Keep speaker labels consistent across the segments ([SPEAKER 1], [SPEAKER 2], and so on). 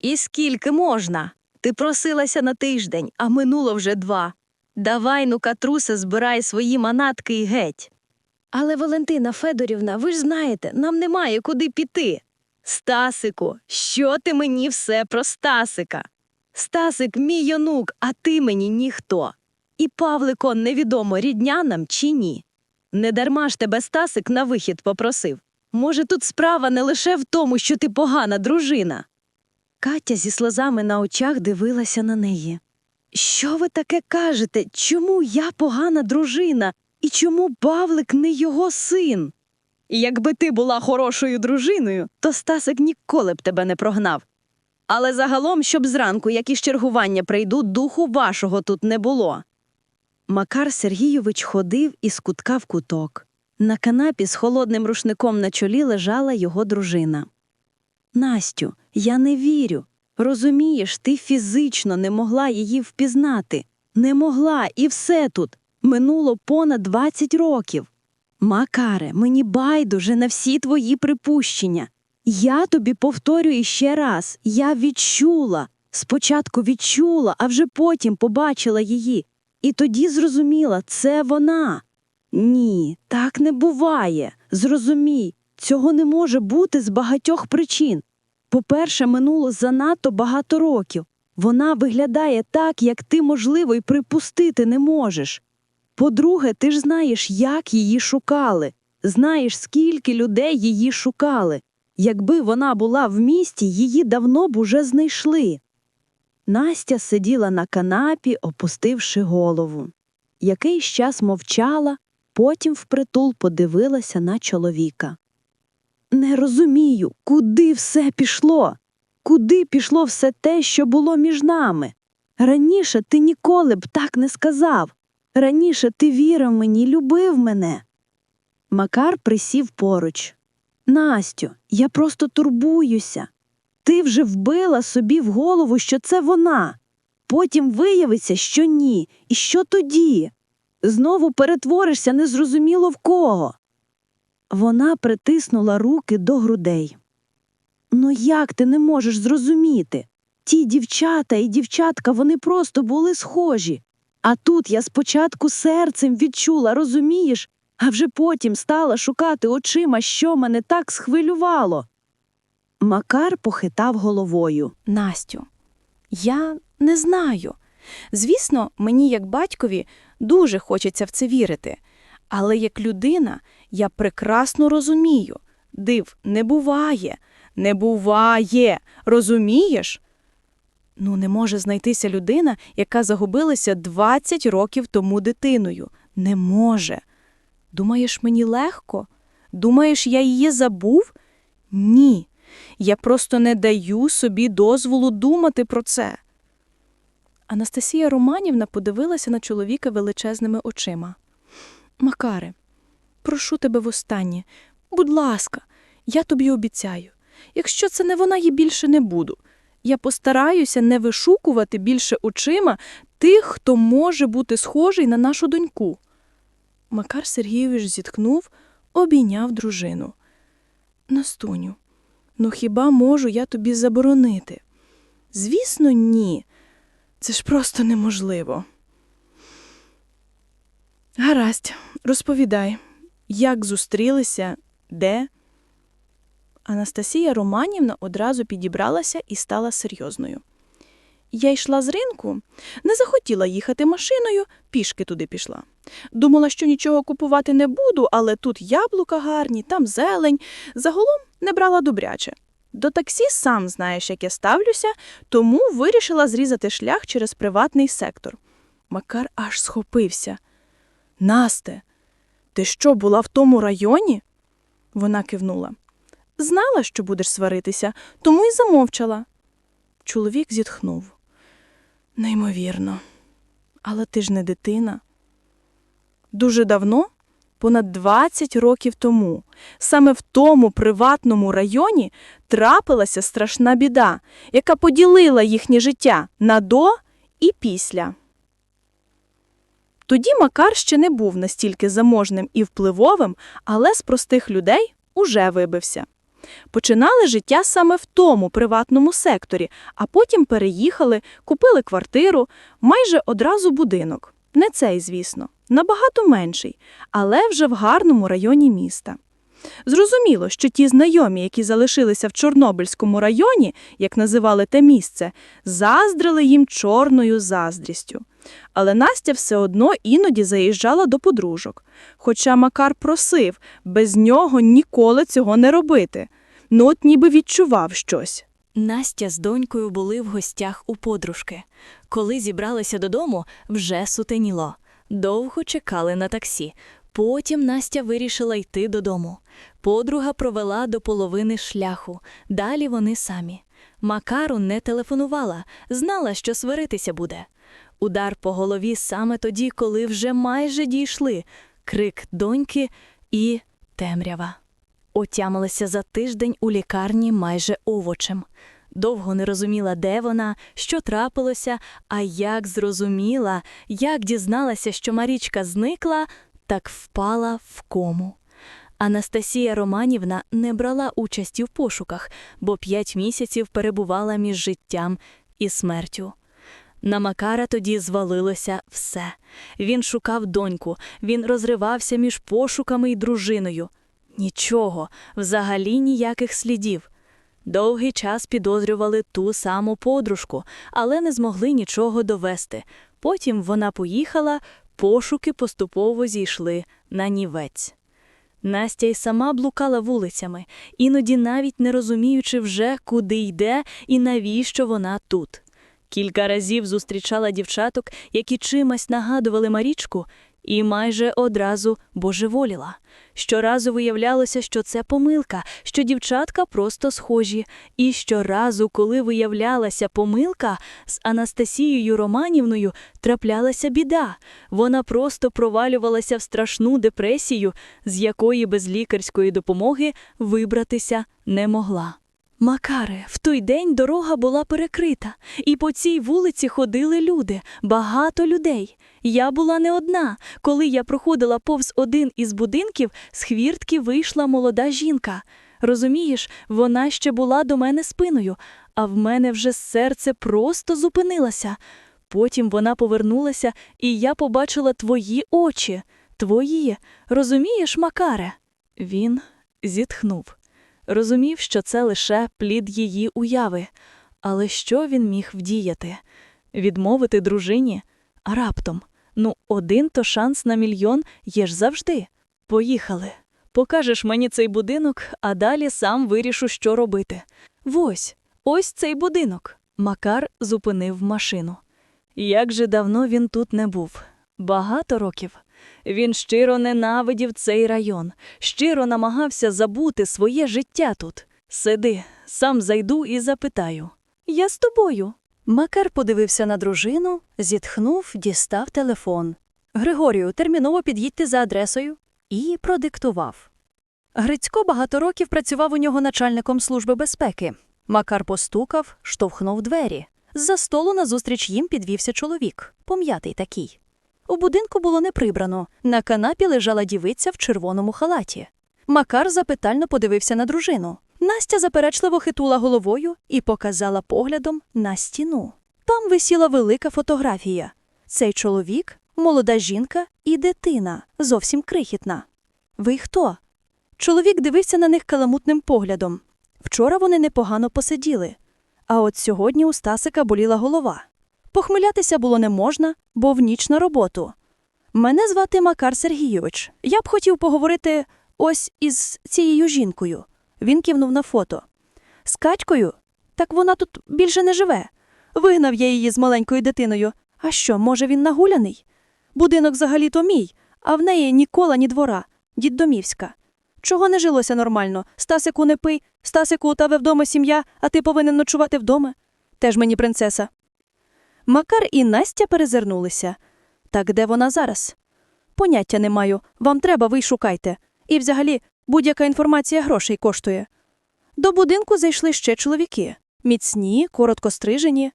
[SPEAKER 1] І скільки можна? Ти просилася на тиждень, а минуло вже два. Давай, ну, катрусе, збирай свої манатки і геть. Але, Валентина Федорівна, ви ж знаєте, нам немає куди піти. Стасику, що ти мені все про Стасика? Стасик мій онук, а ти мені ніхто. І Павлико невідомо, рідня нам чи ні. Недарма ж тебе Стасик на вихід попросив. Може, тут справа не лише в тому, що ти погана дружина. Катя зі сльозами на очах дивилася на неї. Що ви таке кажете? Чому я погана дружина? І чому Павлик не його син? Якби ти була хорошою дружиною, то Стасик ніколи б тебе не прогнав. Але загалом, щоб зранку, як із чергування прийдуть, духу вашого тут не було. Макар Сергійович ходив із кутка в куток. На канапі з холодним рушником на чолі лежала його дружина. Настю, я не вірю. Розумієш, ти фізично не могла її впізнати. Не могла, і все тут. Минуло понад 20 років. Макаре, мені байдуже на всі твої припущення. Я тобі повторюю ще раз: я відчула. Спочатку відчула, а вже потім побачила її. І тоді зрозуміла, це вона. Ні, так не буває. Зрозумій, цього не може бути з багатьох причин. По-перше, минуло занадто багато років. Вона виглядає так, як ти, можливо, й припустити не можеш. По-друге, ти ж знаєш, як її шукали, знаєш, скільки людей її шукали. Якби вона була в місті, її давно б уже знайшли. Настя сиділа на канапі, опустивши голову. Якийсь час мовчала, потім впритул подивилася на чоловіка. Не розумію, куди все пішло? Куди пішло все те, що було між нами? Раніше ти ніколи б так не сказав. Раніше ти вірив мені, любив мене. Макар присів поруч. Настю, я просто турбуюся. Ти вже вбила собі в голову, що це вона. Потім виявиться, що ні. І що тоді? Знову перетворишся незрозуміло в кого. Вона притиснула руки до грудей. Ну як ти не можеш зрозуміти? Ті дівчата і дівчатка вони просто були схожі. А тут я спочатку серцем відчула, розумієш, а вже потім стала шукати очима, що мене так схвилювало. Макар похитав головою.
[SPEAKER 2] Настю, я не знаю. Звісно, мені, як батькові, дуже хочеться в це вірити. Але як людина я прекрасно розумію. Див не буває, не буває, розумієш? Ну, не може знайтися людина, яка загубилася 20 років тому дитиною. Не може. Думаєш, мені легко? Думаєш, я її забув? Ні. Я просто не даю собі дозволу думати про це. Анастасія Романівна подивилася на чоловіка величезними очима. Макаре, прошу тебе востаннє, будь ласка, я тобі обіцяю. Якщо це не вона, я більше не буду. Я постараюся не вишукувати більше очима тих, хто може бути схожий на нашу доньку. Макар Сергійович зітхнув, обійняв дружину. Настуню, ну хіба можу я тобі заборонити? Звісно, ні. Це ж просто неможливо. Гаразд, розповідай, як зустрілися, де? Анастасія Романівна одразу підібралася і стала серйозною. Я йшла з ринку, не захотіла їхати машиною, пішки туди пішла. Думала, що нічого купувати не буду, але тут яблука гарні, там зелень. Загалом не брала добряче. До таксі сам знаєш, як я ставлюся, тому вирішила зрізати шлях через приватний сектор. Макар аж схопився. Насте, ти що, була в тому районі? Вона кивнула. Знала, що будеш сваритися, тому й замовчала. Чоловік зітхнув. Неймовірно. Але ти ж не дитина. Дуже давно, понад 20 років тому, саме в тому приватному районі трапилася страшна біда, яка поділила їхнє життя на до і після. Тоді Макар ще не був настільки заможним і впливовим, але з простих людей уже вибився.
[SPEAKER 3] Починали життя саме в тому приватному секторі, а потім переїхали, купили квартиру, майже одразу будинок. Не цей, звісно, набагато менший, але вже в гарному районі міста. Зрозуміло, що ті знайомі, які залишилися в Чорнобильському районі, як називали те місце, заздрили їм чорною заздрістю. Але Настя все одно іноді заїжджала до подружок. Хоча Макар просив без нього ніколи цього не робити. Ну от ніби відчував щось.
[SPEAKER 1] Настя з донькою були в гостях у подружки. Коли зібралися додому, вже сутеніло. Довго чекали на таксі. Потім Настя вирішила йти додому. Подруга провела до половини шляху. Далі вони самі. Макару не телефонувала, знала, що сваритися буде. Удар по голові саме тоді, коли вже майже дійшли. Крик доньки і темрява. Отямилася за тиждень у лікарні майже овочем. Довго не розуміла, де вона, що трапилося, а як зрозуміла, як дізналася, що Марічка зникла, так впала в кому. Анастасія Романівна не брала участі в пошуках, бо п'ять місяців перебувала між життям і смертю. На Макара тоді звалилося все. Він шукав доньку, він розривався між пошуками і дружиною. Нічого, взагалі ніяких слідів. Довгий час підозрювали ту саму подружку, але не змогли нічого довести. Потім вона поїхала, пошуки поступово зійшли на нівець. Настя й сама блукала вулицями, іноді навіть не розуміючи вже, куди йде і навіщо вона тут. Кілька разів зустрічала дівчаток, які чимось нагадували Марічку, і майже одразу божеволіла. Щоразу виявлялося, що це помилка, що дівчатка просто схожі. І щоразу, коли виявлялася помилка, з Анастасією Романівною траплялася біда. Вона просто провалювалася в страшну депресію, з якої без лікарської допомоги вибратися не могла. Макаре, в той день дорога була перекрита, і по цій вулиці ходили люди, багато людей. Я була не одна. Коли я проходила повз один із будинків, з хвіртки вийшла молода жінка. Розумієш, вона ще була до мене спиною, а в мене вже серце просто зупинилося. Потім вона повернулася, і я побачила твої очі. Твої. Розумієш, Макаре? Він зітхнув. Розумів, що це лише плід її уяви. Але що він міг вдіяти? Відмовити дружині? А раптом? Ну, один то шанс на мільйон є ж завжди. Поїхали. Покажеш мені цей будинок, а далі сам вирішу, що робити. Ось, ось цей будинок. Макар зупинив машину. Як же давно він тут не був? Багато років. Він щиро ненавидів цей район, щиро намагався забути своє життя тут. Сиди, сам зайду і запитаю. Я з тобою.
[SPEAKER 2] Макар подивився на дружину, зітхнув, дістав телефон. Григорію, терміново під'їдьте за адресою. І продиктував. Грицько багато років працював у нього начальником служби безпеки. Макар постукав, штовхнув двері. З-за столу назустріч їм підвівся чоловік, пом'ятий такий. У будинку було не прибрано. На канапі лежала дівиця в червоному халаті. Макар запитально подивився на дружину. Настя заперечливо хитула головою і показала поглядом на стіну. Там висіла велика фотографія. Цей чоловік, молода жінка і дитина, зовсім крихітна. Ви хто? Чоловік дивився на них каламутним поглядом. Вчора вони непогано посиділи. А от сьогодні у Стасика боліла голова. Похмилятися було не можна, бо в ніч на роботу. Мене звати Макар Сергійович. Я б хотів поговорити ось із цією жінкою. Він кивнув на фото. З Катькою? Так вона тут більше не живе. Вигнав я її з маленькою дитиною. А що, може, він нагуляний? Будинок взагалі-то мій, а в неї ні кола, ні двора, дід домівська. Чого не жилося нормально? Стасику не пий, Стасику, у тебе вдома сім'я, а ти повинен ночувати вдома. Теж мені принцеса. Макар і Настя перезирнулися. Так де вона зараз? Поняття не маю. Вам треба, ви шукайте. І взагалі, будь-яка інформація грошей коштує. До будинку зайшли ще чоловіки. Міцні, коротко стрижені.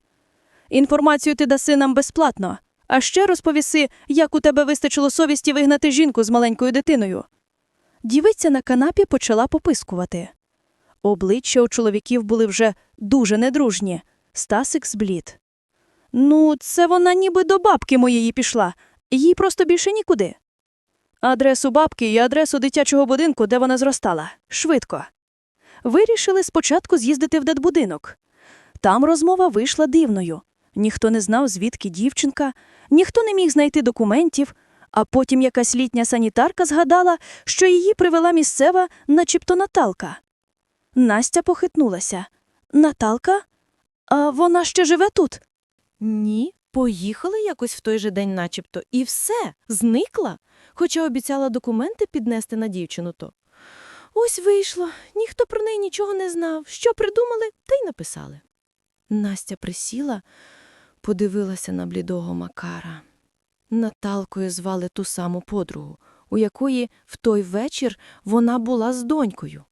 [SPEAKER 2] Інформацію ти даси нам безплатно. А ще розповіси, як у тебе вистачило совісті вигнати жінку з маленькою дитиною. Дівиця на канапі почала попискувати.
[SPEAKER 4] Обличчя у чоловіків були вже дуже недружні. Стасик зблід. Ну, це вона ніби до бабки моєї пішла. Їй просто більше нікуди. Адресу бабки і адресу дитячого будинку, де вона зростала. Швидко. Вирішили спочатку з'їздити в дитбудинок. Там розмова вийшла дивною. Ніхто не знав, звідки дівчинка, ніхто не міг знайти документів, а потім якась літня санітарка згадала, що її привела місцева, начебто Наталка. Настя похитнулася. Наталка? А вона ще живе тут?
[SPEAKER 2] Ні, поїхала якось в той же день начебто, і все, зникла, хоча обіцяла документи піднести на дівчину то. Ось вийшло, ніхто про неї нічого не знав, що придумали, та й написали. Настя присіла, подивилася на блідого Макара. Наталкою звали ту саму подругу, у якої в той вечір вона була з донькою.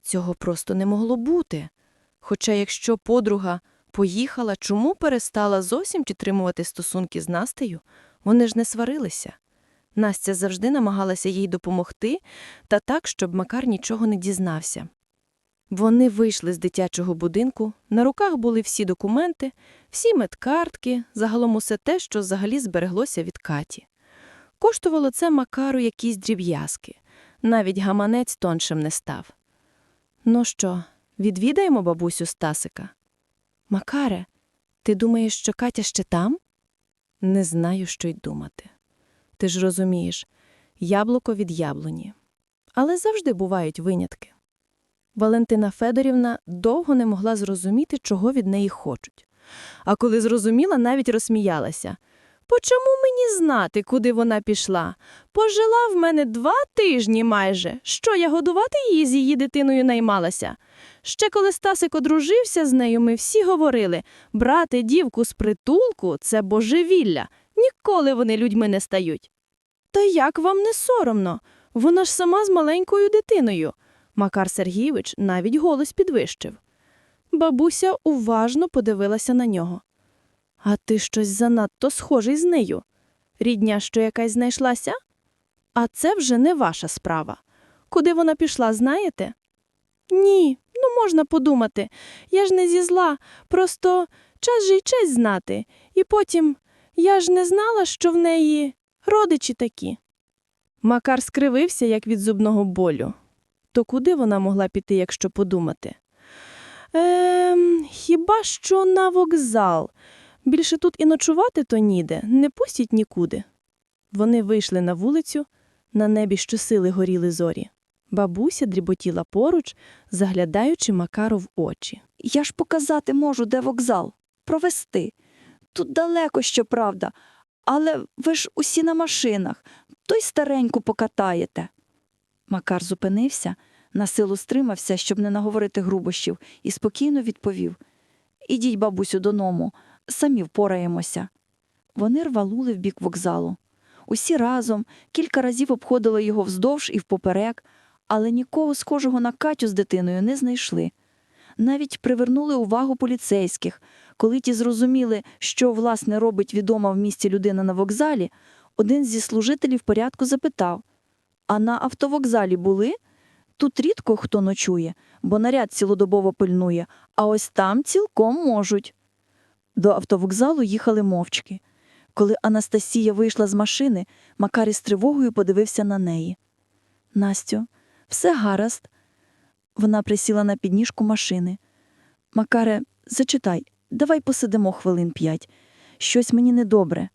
[SPEAKER 2] Цього просто не могло бути. Хоча якщо подруга поїхала, чому перестала зовсім підтримувати стосунки з Настею? Вони ж не сварилися. Настя завжди намагалася їй допомогти, та так, щоб Макар нічого не дізнався. Вони вийшли з дитячого будинку, на руках були всі документи, всі медкартки, загалом усе те, що взагалі збереглося від Каті. Коштувало це Макару якісь дріб'язки, навіть гаманець тоншим не став. Ну що, відвідаємо бабусю Стасика? Макаре, ти думаєш, що Катя ще там? Не знаю, що й думати. Ти ж розумієш, яблуко від яблуні. Але завжди бувають винятки. Валентина Федорівна довго не могла зрозуміти, чого від неї хочуть. А коли зрозуміла, навіть розсміялася. Почому мені знати, куди вона пішла? Пожила в мене два тижні майже. Що я годувати її з її дитиною наймалася? Ще коли Стасик одружився з нею, ми всі говорили брати дівку з притулку це божевілля. Ніколи вони людьми не стають. Та як вам не соромно? Вона ж сама з маленькою дитиною. Макар Сергійович навіть голос підвищив. Бабуся уважно подивилася на нього. А ти щось занадто схожий з нею. Рідня, що якась знайшлася? А це вже не ваша справа. Куди вона пішла, знаєте? Ні, ну можна подумати. Я ж не зі зла, просто час же й честь знати. І потім я ж не знала, що в неї родичі такі. Макар скривився, як від зубного болю. То куди вона могла піти, якщо подумати? Ем, хіба що на вокзал. Більше тут і ночувати то ніде, не пустять нікуди. Вони вийшли на вулицю, на небі щосили горіли зорі. Бабуся дріботіла поруч, заглядаючи Макару в очі.
[SPEAKER 1] Я ж показати можу, де вокзал. Провести. Тут далеко, щоправда, але ви ж усі на машинах, то й стареньку покатаєте. Макар зупинився, на силу стримався, щоб не наговорити грубощів, і спокійно відповів Ідіть, бабусю, додому, самі впораємося. Вони рвалули в бік вокзалу. Усі разом кілька разів обходили його вздовж і впоперек, але нікого схожого на Катю з дитиною не знайшли. Навіть привернули увагу поліцейських. Коли ті зрозуміли, що власне робить відома в місті людина на вокзалі, один зі служителів порядку запитав: А на автовокзалі були? Тут рідко хто ночує, бо наряд цілодобово пильнує, а ось там цілком можуть. До автовокзалу їхали мовчки. Коли Анастасія вийшла з машини, Макарі з тривогою подивився на неї. Настю, все гаразд. Вона присіла на підніжку машини. Макаре, зачитай, давай посидимо хвилин п'ять. Щось мені недобре.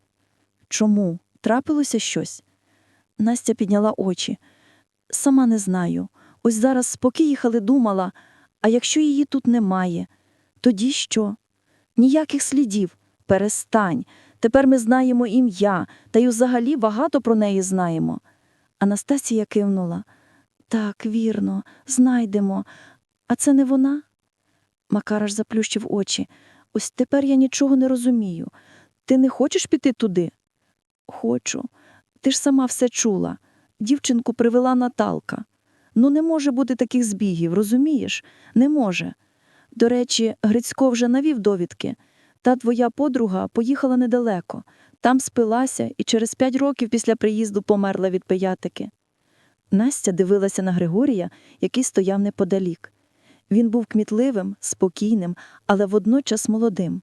[SPEAKER 1] Чому? Трапилося щось? Настя підняла очі. Сама не знаю. Ось зараз споки їхали думала, а якщо її тут немає, тоді що? Ніяких слідів. Перестань. Тепер ми знаємо ім'я, та й взагалі багато про неї знаємо. Анастасія кивнула. Так, вірно, знайдемо. А це не вона? Макар аж заплющив очі. Ось тепер я нічого не розумію. Ти не хочеш піти туди? Хочу. Ти ж сама все чула. Дівчинку привела Наталка. Ну, не може бути таких збігів, розумієш? Не може. До речі, Грицько вже навів довідки. Та твоя подруга поїхала недалеко. Там спилася і через п'ять років після приїзду померла від пиятики. Настя дивилася на Григорія, який стояв неподалік.
[SPEAKER 5] Він був кмітливим, спокійним, але водночас молодим.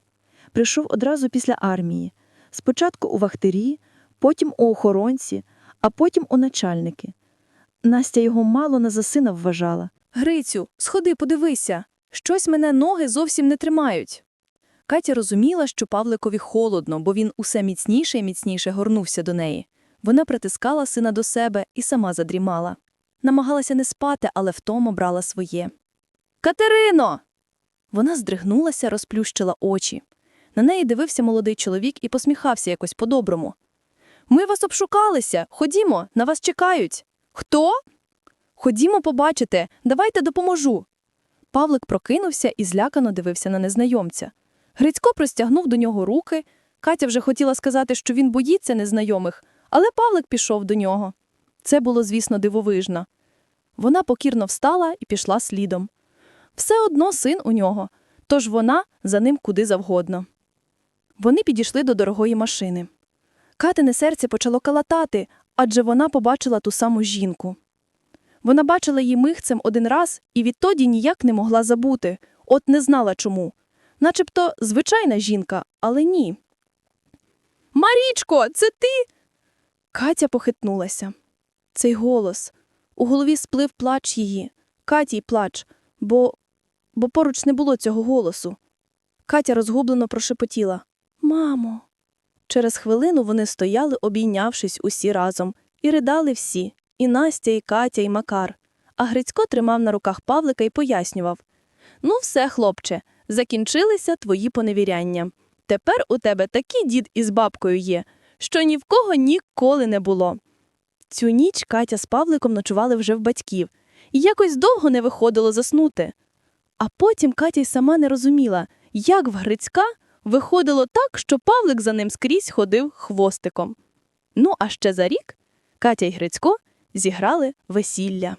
[SPEAKER 5] Прийшов одразу після армії. Спочатку у вахтирі, потім у охоронці, а потім у начальники. Настя його мало не за сина вважала.
[SPEAKER 2] Грицю, сходи, подивися. Щось мене ноги зовсім не тримають. Катя розуміла, що Павликові холодно, бо він усе міцніше і міцніше горнувся до неї. Вона притискала сина до себе і сама задрімала. Намагалася не спати, але втома брала своє. Катерино! Вона здригнулася, розплющила очі. На неї дивився молодий чоловік і посміхався якось по-доброму. Ми вас обшукалися. Ходімо, на вас чекають. Хто? Ходімо, побачите, давайте допоможу. Павлик прокинувся і злякано дивився на незнайомця. Грицько простягнув до нього руки. Катя вже хотіла сказати, що він боїться незнайомих, але Павлик пішов до нього. Це було, звісно, дивовижно. Вона покірно встала і пішла слідом. Все одно син у нього, тож вона за ним куди завгодно. Вони підійшли до дорогої машини. Катине серце почало калатати, адже вона побачила ту саму жінку. Вона бачила її михцем один раз і відтоді ніяк не могла забути, от не знала чому. Начебто звичайна жінка, але ні. Марічко, це ти? Катя похитнулася. Цей голос. У голові сплив плач її. Катій плач, бо... бо поруч не було цього голосу. Катя розгублено прошепотіла Мамо. Через хвилину вони стояли, обійнявшись усі разом, і ридали всі і Настя, і Катя, і Макар. А Грицько тримав на руках Павлика і пояснював Ну, все, хлопче, закінчилися твої поневіряння. Тепер у тебе такий дід із бабкою є, що ні в кого ніколи не було. Цю ніч Катя з Павликом ночували вже в батьків, і якось довго не виходило заснути. А потім Катя й сама не розуміла, як в Грицька виходило так, що Павлик за ним скрізь ходив хвостиком. Ну, а ще за рік Катя й Грицько зіграли весілля.